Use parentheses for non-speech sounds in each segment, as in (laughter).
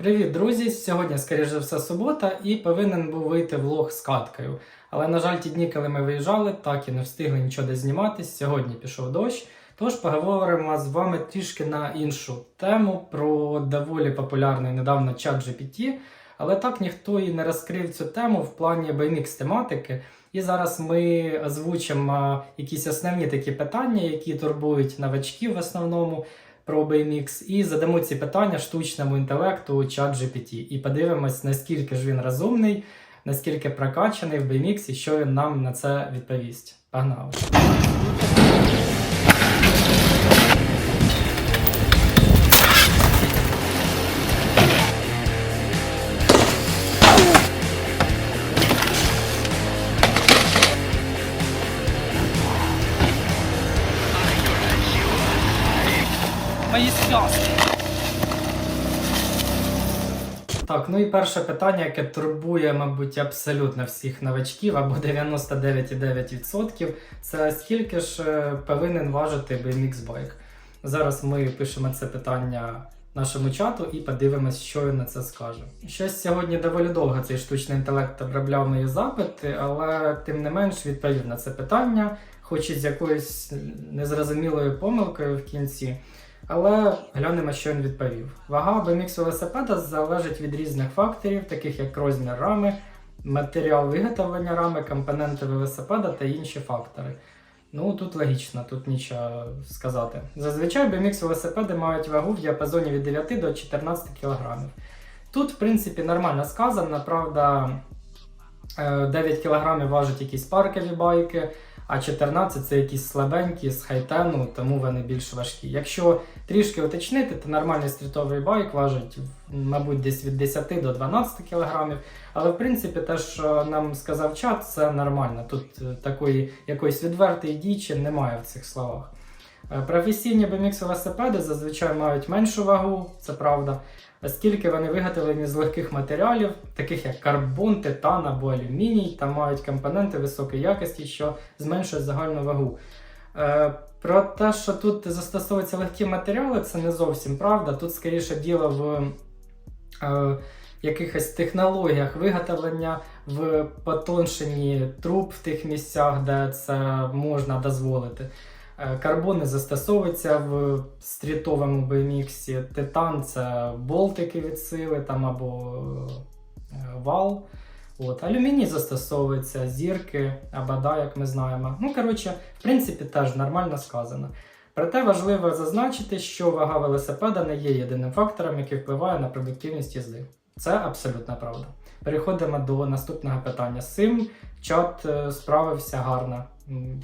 Привіт, друзі! Сьогодні, скоріш все, субота, і повинен був вийти влог з каткою. Але, на жаль, ті дні, коли ми виїжджали, так і не встигли нічого де знімати. Сьогодні пішов дощ. Тож поговоримо з вами трішки на іншу тему про доволі популярний недавно чат GPT. Але так ніхто і не розкрив цю тему в плані BMX тематики. І зараз ми озвучимо якісь основні такі питання, які турбують новачків в основному про BMX, і задамо ці питання штучному інтелекту чат GPT. І подивимось, наскільки ж він розумний, наскільки прокачаний в BMX і що він нам на це відповість. Погнали! Ну і перше питання, яке турбує, мабуть, абсолютно всіх новачків або 99,9%, це скільки ж е, повинен важити BMX байк? Зараз ми пишемо це питання нашому чату і подивимось, що він на це скаже. Щось сьогодні доволі довго цей штучний інтелект обробляв мої запити, але тим не менш відповів на це питання, хоч і з якоюсь незрозумілою помилкою в кінці. Але глянемо, що він відповів. Вага BMX велосипеда залежить від різних факторів, таких як розмір рами, матеріал виготовлення рами, компоненти велосипеда та інші фактори. Ну тут логічно, тут нічого сказати. Зазвичай BMX велосипеди мають вагу в діапазоні від 9 до 14 кг. Тут, в принципі, нормально сказано, правда, е, 9 кг важать якісь паркові байки, а 14 це якісь слабенькі з хайтену, тому вони більш важкі. Якщо трішки уточнити, то нормальний стрітовий байк важить, мабуть, десь від 10 до 12 кг. Але в принципі, те, що нам сказав чат, це нормально. Тут е, такої якоїсь відвертої дічі немає в цих словах. Е, Професійні BMX велосипеди зазвичай мають меншу вагу, це правда, оскільки вони виготовлені з легких матеріалів, таких як карбон, титан або алюміній, та мають компоненти високої якості, що зменшують загальну вагу. Е, Про те, що тут застосовуються легкі матеріали, це не зовсім правда. Тут скоріше діло в е, якихось технологіях виготовлення, в потоншенні труб в тих місцях, де це можна дозволити. Е, Карбони застосовуються в стрітовому BMX, титан це болтики від сили там або е, вал. От, алюміній застосовується, зірки, абада, як ми знаємо. Ну, коротше, в принципі, теж нормально сказано. Проте важливо зазначити, що вага велосипеда не є єдиним фактором, який впливає на продуктивність їзди. Це абсолютна правда. Переходимо до наступного питання. З цим чат е, справився гарно.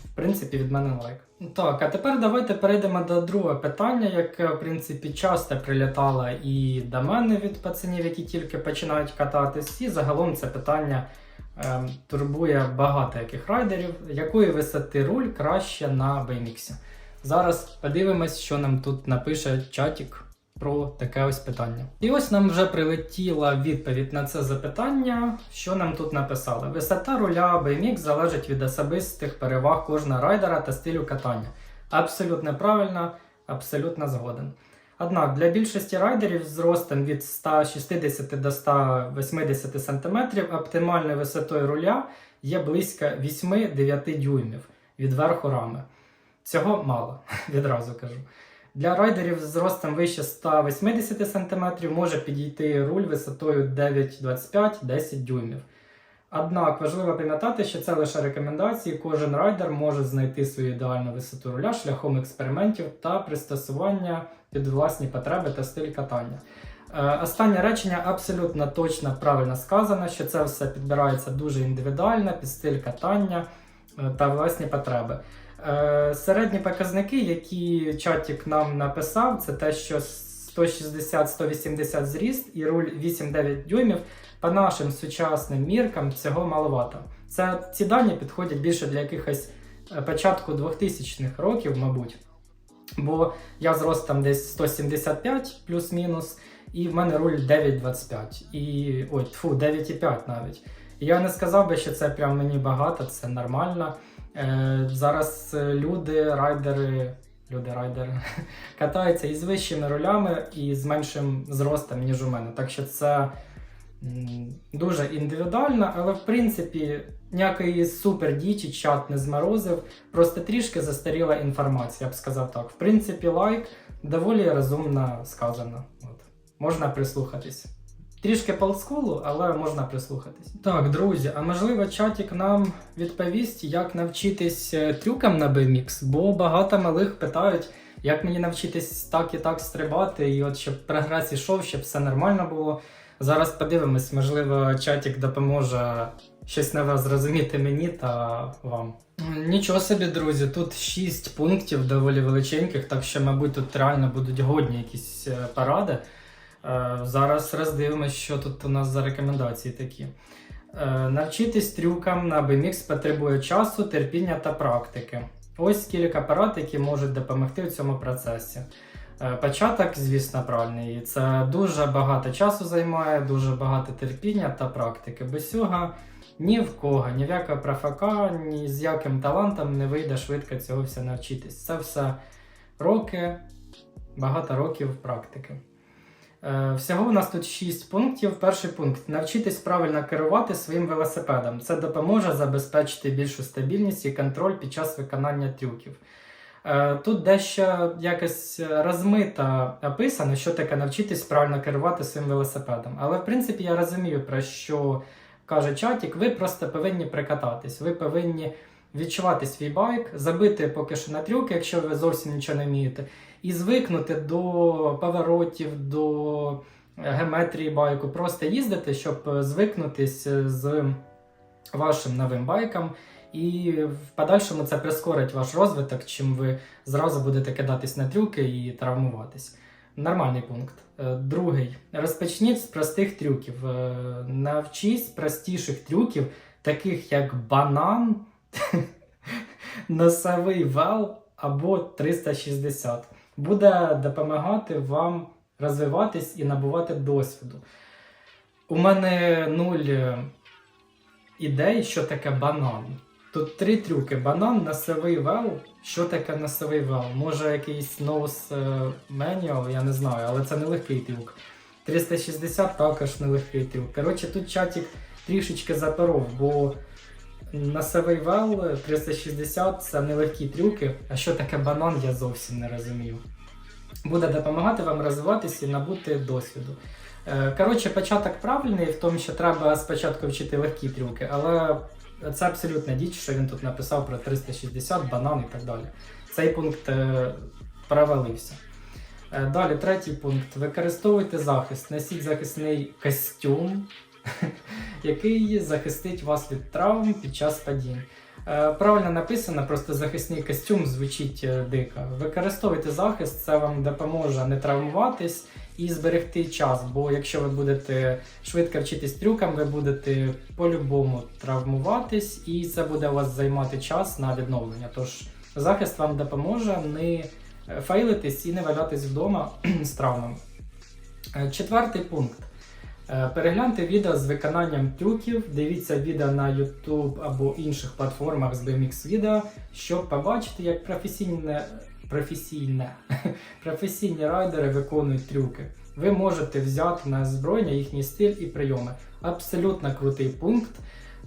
В принципі, від мене лайк. Так, а тепер давайте перейдемо до другого питання, яке, в принципі, часто прилітало і до мене від пацанів, які тільки починають кататись. І загалом це питання е, турбує багато яких райдерів. Якої висоти руль краще на BMX? Зараз подивимось, що нам тут напише чатік про таке ось питання. І ось нам вже прилетіла відповідь на це запитання. Що нам тут написали? Висота руля BMX залежить від особистих переваг кожного райдера та стилю катання. Абсолютно правильно, абсолютно згоден. Однак для більшості райдерів з ростом від 160 до 180 см оптимальною висотою руля є близько 8-9 дюймів від верху рами. Цього мало, (laughs) відразу кажу. Для райдерів з ростом вище 180 см може підійти руль висотою 9,25-10 дюймів. Однак важливо пам'ятати, що це лише рекомендації, кожен райдер може знайти свою ідеальну висоту руля шляхом експериментів та пристосування під власні потреби та стиль катання. Е, Останнє речення абсолютно точно правильно сказано, що це все підбирається дуже індивідуально під стиль катання е, та власні потреби. Е, Середні показники, які чатік нам написав, це те, що 160-180 зріст і руль 8-9 дюймів. По нашим сучасним міркам цього маловато. Це ці дані підходять більше для якихось е, початку 2000-х років, мабуть. Бо я з ростом десь 175 плюс-мінус, і в мене руль 9,25. І ой, тфу, 9,5 навіть. І я не сказав би, що це прям мені багато, це нормально. Е, зараз е, люди, райдери люди райдери, (laughs) катаються із вищими рулями і з меншим зростом, ніж у мене. Так що це дуже індивідуально, але в принципі ніякої супер дічі чат не зморозив, просто трішки застаріла інформація, я б сказав так. В принципі, лайк доволі розумно сказано. От. Можна прислухатись. Трішки полдскулу, але можна прислухатись. Так, друзі, а можливо, чатік нам відповість, як навчитись е, трюкам на BMX, бо багато малих питають, як мені навчитись так і так стрибати, і от щоб прогрес ішов, щоб все нормально було. Зараз подивимось, можливо, чатік допоможе щось нове зрозуміти мені та вам. Нічого собі, друзі, тут 6 пунктів доволі величеньких, так що, мабуть, тут реально будуть годні якісь е, поради. Е, Зараз роздивимось, що тут у нас за рекомендації такі. Е, Навчитись трюкам на BMX потребує часу, терпіння та практики. Ось кілька порад, які можуть допомогти в цьому процесі. Е, Початок, звісно, правильний. Це дуже багато часу займає, дуже багато терпіння та практики. Без цього ні в кого, ні в якого профака, ні з яким талантом не вийде швидко цього все навчитись. Це все роки, багато років практики. Е, Всього у нас тут 6 пунктів. Перший пункт навчитись правильно керувати своїм велосипедом. Це допоможе забезпечити більшу стабільність і контроль під час виконання трюків. Е, Тут дещо якось розмито описано, що таке навчитись правильно керувати своїм велосипедом. Але в принципі я розумію, про що каже чатік. Ви просто повинні прикататись. Ви повинні відчувати свій байк, забити поки що на трюки, якщо ви зовсім нічого не вмієте, і звикнути до поворотів, до геометрії байку. Просто їздити, щоб звикнутись з вашим новим байком. І в подальшому це прискорить ваш розвиток, чим ви зразу будете кидатись на трюки і травмуватись. Нормальний пункт. Е, Другий. Розпочніть з простих трюків. Е, Навчись простіших трюків, таких як банан, (laughs) носовий вал або 360. Буде допомагати вам розвиватись і набувати досвіду. У мене нуль е, ідей, що таке банан. Тут три трюки: банан, носовий вал. Що таке носовий вал? Може якийсь nose е, manual, я не знаю, але це не легкий трюк. 360 також не легкий трюк. Коротше, тут чатик трішечки запоров, бо носовий вал 360 це нелегкі трюки. А що таке банан, я зовсім не розумію. Буде допомагати вам розвиватися і набути досвіду. Е, Коротше, початок правильний в тому, що треба спочатку вчити легкі трюки, але це абсолютна діч, що він тут написав про 360, банан і так далі. Цей пункт е, провалився. Е, Далі, третій пункт. Використовуйте захист. Носіть захисний костюм, (laughs) який захистить вас від травм під час падінь. Е, Правильно написано, просто захисний костюм звучить е, дико. Використовуйте захист, це вам допоможе не травмуватись і зберегти час. Бо якщо ви будете швидко вчитись трюкам, ви будете по-любому травмуватись, і це буде у вас займати час на відновлення. Тож захист вам допоможе не е, фейлитись і не валятись вдома (clears throat) з травмами. Четвертий пункт. Е, Перегляньте відео з виконанням трюків, дивіться відео на YouTube або інших платформах з BMX відео, щоб побачити, як професійне, професійне, (laughs) професійні райдери виконують трюки. Ви можете взяти на озброєння їхній стиль і прийоми. Абсолютно крутий пункт.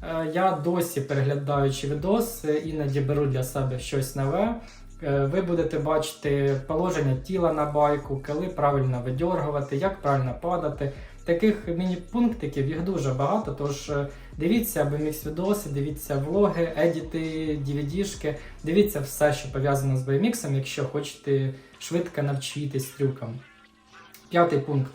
Е, Я досі переглядаючи відос, е, іноді беру для себе щось нове. Ви будете бачити положення тіла на байку, коли правильно видьоргувати, як правильно падати. Таких міні-пунктиків їх дуже багато, тож е, дивіться BMX відоси, дивіться влоги, едіти, DVD-шки, дивіться все, що пов'язано з BMX, якщо хочете швидко навчитись трюкам. П'ятий пункт.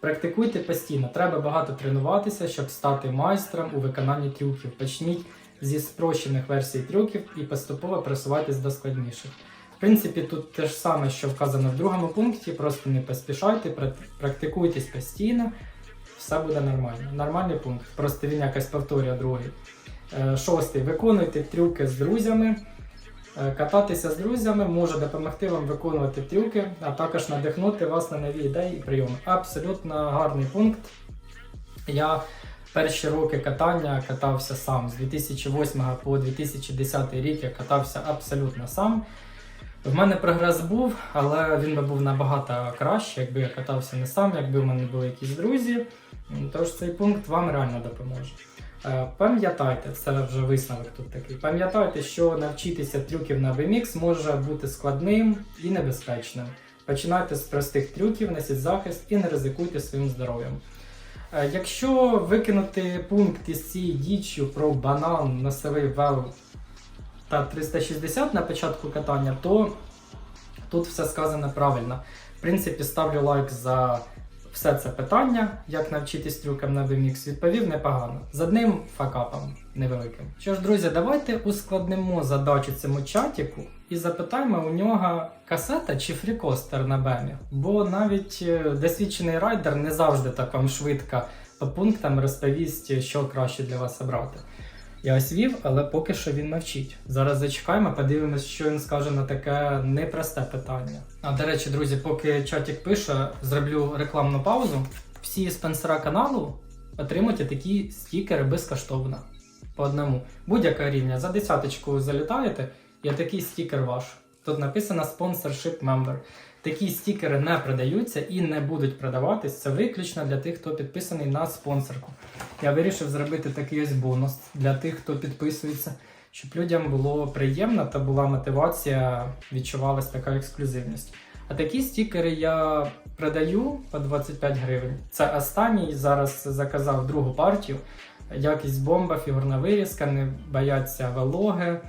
Практикуйте постійно. Треба багато тренуватися, щоб стати майстром у виконанні трюків. Почніть зі спрощених версій трюків і поступово просувайтесь до складніших. В принципі, тут те ж саме, що вказано в другому пункті, просто не поспішайте, практикуйтесь постійно, все буде нормально. Нормальний пункт, просто він якось повторює другий. Е, Шостий. Виконуйте трюки з друзями. Е, Кататися з друзями може допомогти вам виконувати трюки, а також надихнути вас на нові ідеї і прийоми. Абсолютно гарний пункт. Я перші роки катання катався сам. З 2008 по 2010 рік я катався абсолютно сам. В мене прогрес був, але він би був набагато краще, якби я катався не сам, якби в мене були якісь друзі. Тож цей пункт вам реально допоможе. Е, Пам'ятайте, це вже висновок тут такий. Пам'ятайте, що навчитися трюків на BMX може бути складним і небезпечним. Починайте з простих трюків, несіть захист і не ризикуйте своїм здоров'ям. Е, Якщо викинути пункт із цією діччю про банан, носовий вел та 360 на початку катання, то тут все сказано правильно. В принципі, ставлю лайк за все це питання, як навчитись трюкам на BMX, відповів непогано. З одним факапом невеликим. Що ж, друзі, давайте ускладнимо задачу цьому чатіку і запитаємо у нього касета чи фрікостер на бемі. Бо навіть е, досвідчений райдер не завжди так вам швидко по пунктам розповість, що краще для вас обрати. Я ось вів, але поки що він мовчить. Зараз зачекаємо, подивимось, що він скаже на таке непросте питання. А до речі, друзі, поки чатик пише, зроблю рекламну паузу. Всі спонсора каналу отримують такі стікери безкоштовно. По одному. Будь-яка рівня. За десяточку залітаєте, і такий стікер ваш. Тут написано Sponsorship Member. Такі стікери не продаються і не будуть продаватись. Це виключно для тих, хто підписаний на спонсорку. Я вирішив зробити такий ось бонус для тих, хто підписується, щоб людям було приємно та була мотивація, відчувалась така ексклюзивність. А такі стікери я продаю по 25 гривень. Це останній зараз заказав другу партію. Якість бомба, фігурна вирізка, не бояться вологи,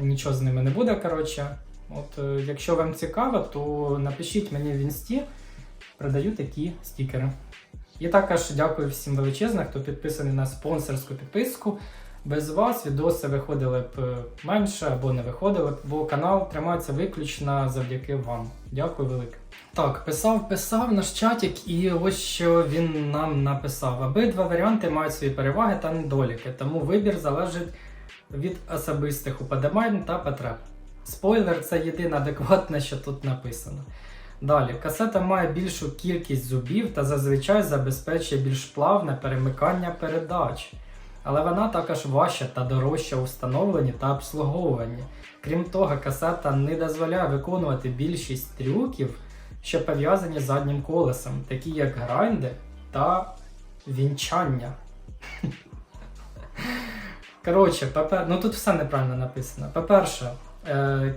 нічого з ними не буде. Коротше. От, е, якщо вам цікаво, то напишіть мені в інсті, продаю такі стікери. І також дякую всім величезно, хто підписаний на спонсорську підписку. Без вас відоси виходили б е, менше або не виходили б, бо канал тримається виключно завдяки вам. Дякую велике. Так, писав, писав наш чатик, і ось що він нам написав. Обидва варіанти мають свої переваги та недоліки, тому вибір залежить від особистих уподобань та потреб. Спойлер це єдине адекватне, що тут написано. Далі, касета має більшу кількість зубів та зазвичай забезпечує більш плавне перемикання передач. Але вона також важча та дорожча у встановленні та обслуговуванні. Крім того, касета не дозволяє виконувати більшість трюків, що пов'язані з заднім колесом, такі як грайнди та вінчання. Коротше, ну тут все неправильно написано. По-перше,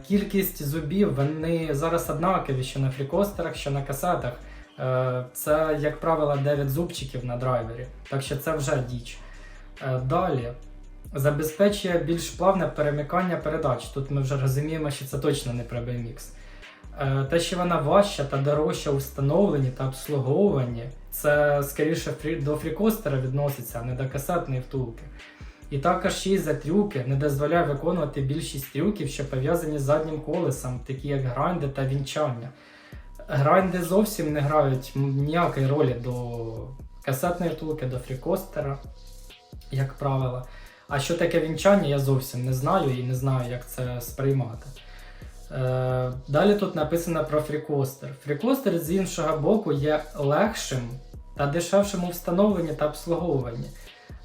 кількість зубів вони зараз однакові, що на фрікостерах, що на касетах. Е, це, як правило, 9 зубчиків на драйвері, так що це вже діч. Е, далі. Забезпечує більш плавне перемикання передач. Тут ми вже розуміємо, що це точно не про BMX. Е, Те, що вона важча та дорожча у встановленні та обслуговуванні, це скоріше до фрікостера відноситься, а не до касетної втулки. І також ще й за трюки не дозволяє виконувати більшість трюків, що пов'язані з заднім колесом, такі як гранди та вінчання. Гранди зовсім не грають ніякої ролі до касетної втулки, до фрікостера, як правило. А що таке вінчання, я зовсім не знаю і не знаю, як це сприймати. Е, далі тут написано про фрікостер. Фрікостер з іншого боку є легшим та дешевшим у встановленні та обслуговуванні.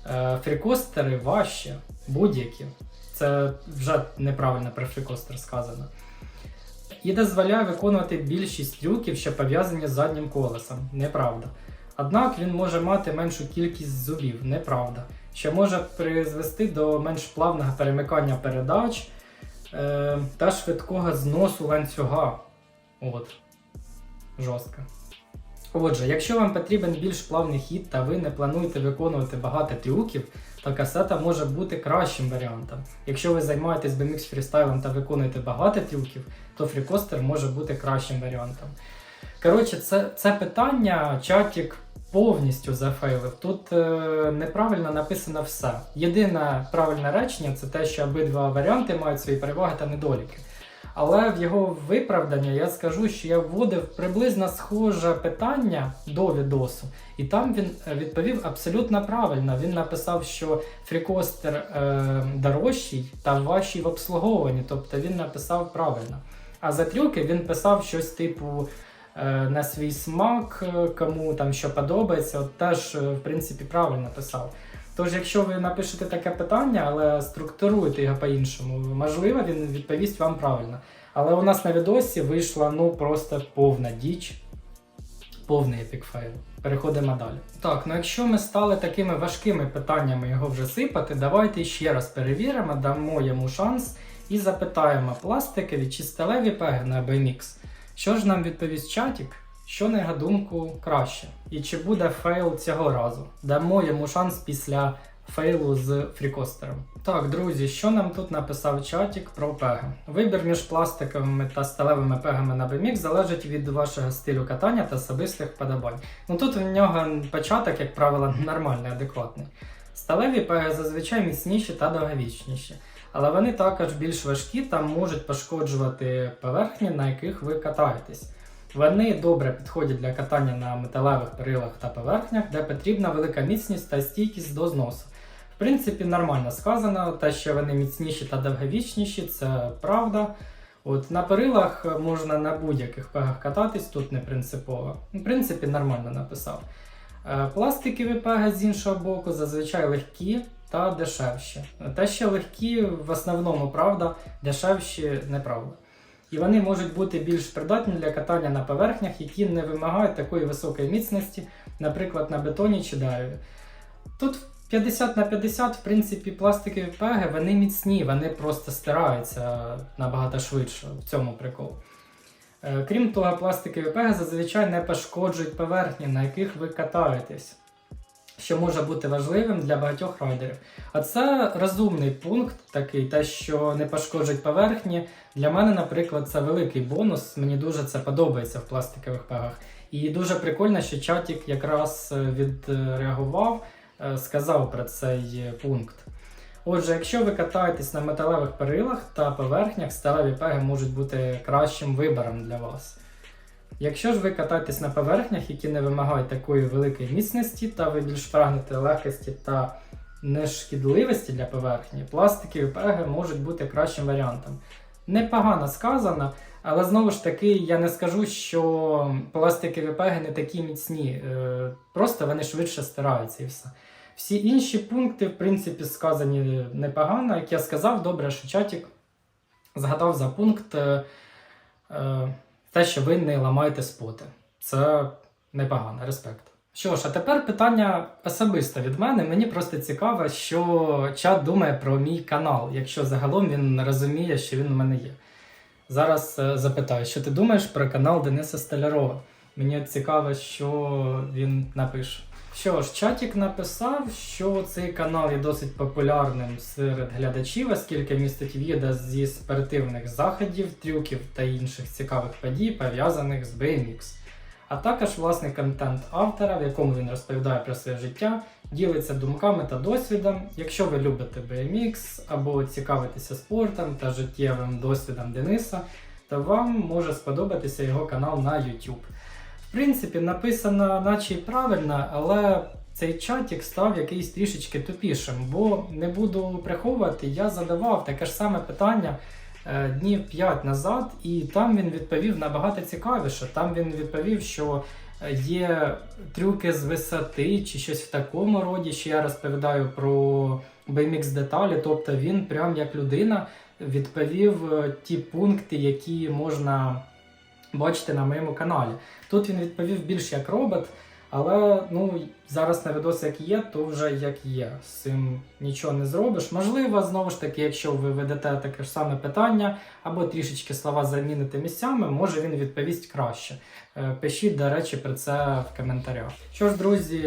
Е, фрікостери важче, будь-які. Це вже неправильно про фрікостер сказано. І дозволяє виконувати більшість трюків, що пов'язані з заднім колесом. Неправда. Однак він може мати меншу кількість зубів, неправда, що може призвести до менш плавного перемикання передач е, та швидкого зносу ланцюга. От. Жорстко. Отже, якщо вам потрібен більш плавний хід та ви не плануєте виконувати багато трюків, то касета може бути кращим варіантом. Якщо ви займаєтесь BMX фрістайлом та виконуєте багато трюків, то фрікостер може бути кращим варіантом. Коротше, це, це питання чатік повністю зафейлив. Тут е, неправильно написано все. Єдине правильне речення це те, що обидва варіанти мають свої переваги та недоліки. Але в його виправдання я скажу, що я вводив приблизно схоже питання до відосу, і там він е, відповів абсолютно правильно. Він написав, що фрікостер е, дорожчий та важчий в обслуговуванні, тобто він написав правильно. А за трюки він писав щось типу е, на свій смак, е, кому там що подобається, от теж е, в принципі правильно писав. Тож, якщо ви напишете таке питання, але структуруєте його по-іншому, можливо, він відповість вам правильно. Але у нас на відосі вийшла ну просто повна діч, повний епік фейл. Переходимо далі. Так, ну якщо ми стали такими важкими питаннями його вже сипати, давайте ще раз перевіримо, дамо йому шанс і запитаємо пластикові чи сталеві пеги на BMX. Що ж нам відповість чатік? Що на його думку краще? І чи буде фейл цього разу? Дамо йому шанс після фейлу з фрікостером. Так, друзі, що нам тут написав чатік про пеги? Вибір між пластиковими та сталевими пегами на BMX залежить від вашого стилю катання та особистих подобань. Ну тут у нього початок, як правило, нормальний, адекватний. Сталеві пеги зазвичай міцніші та довговічніші, але вони також більш важкі та можуть пошкоджувати поверхні, на яких ви катаєтесь. Вони добре підходять для катання на металевих перилах та поверхнях, де потрібна велика міцність та стійкість до зносу. В принципі, нормально сказано, те, що вони міцніші та довговічніші, це правда. От на перилах можна на будь-яких пегах кататись, тут не принципово. В принципі, нормально написав. Е, Пластикові пеги з іншого боку зазвичай легкі та дешевші. Те, що легкі, в основному правда, дешевші неправда. І вони можуть бути більш придатні для катання на поверхнях, які не вимагають такої високої міцності, наприклад, на бетоні чи дереві. Тут 50 на 50, в принципі, пластикові пеги, вони міцні, вони просто стираються набагато швидше. В цьому прикол. Е, Крім того, пластикові пеги зазвичай не пошкоджують поверхні, на яких ви катаєтесь, що може бути важливим для багатьох райдерів. А це розумний пункт, такий, те, що не пошкоджують поверхні. Для мене, наприклад, це великий бонус. Мені дуже це подобається в пластикових пегах. І дуже прикольно, що чатік якраз е, відреагував, е, сказав про цей пункт. Отже, якщо ви катаєтесь на металевих перилах та поверхнях, сталеві пеги можуть бути кращим вибором для вас. Якщо ж ви катаєтесь на поверхнях, які не вимагають такої великої міцності, та ви більш прагнете легкості та нешкідливості для поверхні, пластикові пеги можуть бути кращим варіантом. Непогано сказано, але знову ж таки я не скажу, що пластикові пеги не такі міцні, е, просто вони швидше стираються і все. Всі інші пункти, в принципі, сказані непогано. Як я сказав, добре, що чатік згадав за пункт е, е, те, що ви не ламаєте споти. Це непогано, респект. Що ж, а тепер питання особисто від мене. Мені просто цікаво, що чат думає про мій канал, якщо загалом він розуміє, що він у мене є. Зараз е, запитаю, що ти думаєш про канал Дениса Столярова? Мені цікаво, що він напише. Що ж, чатік написав, що цей канал є досить популярним серед глядачів, оскільки містить відео зі спортивних заходів, трюків та інших цікавих подій, пов'язаних з BMX. А також власний контент автора, в якому він розповідає про своє життя, ділиться думками та досвідом. Якщо ви любите BMX або цікавитеся спортом та життєвим досвідом Дениса, то вам може сподобатися його канал на YouTube. В принципі, написано наче й правильно, але цей чатик став якийсь трішечки тупішим, бо не буду приховувати, я задавав таке ж саме питання е, днів 5 назад, і там він відповів набагато цікавіше. Там він відповів, що е, є трюки з висоти чи щось в такому роді, що я розповідаю про BMX деталі. Тобто він, прям як людина, відповів е, ті пункти, які можна бачити на моєму каналі. Тут він відповів більш як робот, але ну, зараз на відос як є, то вже як є. З цим нічого не зробиш. Можливо, знову ж таки, якщо ви ведете таке ж саме питання, або трішечки слова заміните місцями, може він відповість краще. Е, Пишіть, до речі, про це в коментарях. Що ж, друзі,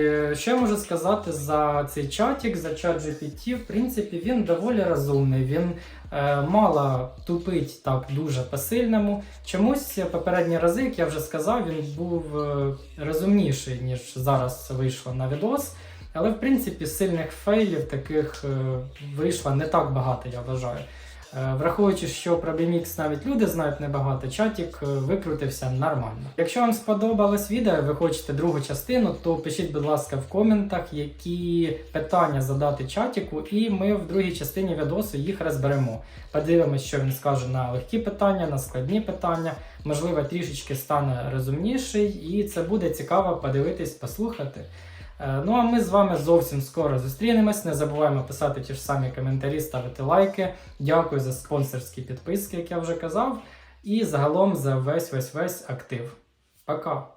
я можу сказати за цей чатик, за чат GPT? В принципі, він доволі розумний. Він е, мало тупить так дуже по-сильному. Чомусь попередні рази, як я вже сказав, він був е, розумніший, ніж зараз вийшло на відос. Але в принципі сильних фейлів таких е, вийшло не так багато, я вважаю. Е, Враховуючи, що про BMX навіть люди знають небагато, чатік е, викрутився нормально. Якщо вам сподобалось відео, ви хочете другу частину, то пишіть, будь ласка, в коментах, які питання задати чатіку, і ми в другій частині відосу їх розберемо. Подивимось, що він скаже на легкі питання, на складні питання. Можливо, трішечки стане розумніший, і це буде цікаво подивитись, послухати. Е, Ну а ми з вами зовсім скоро зустрінемось. Не забуваємо писати ті ж самі коментарі, ставити лайки. Дякую за спонсорські підписки, як я вже казав. і загалом за весь весь весь актив. Пока!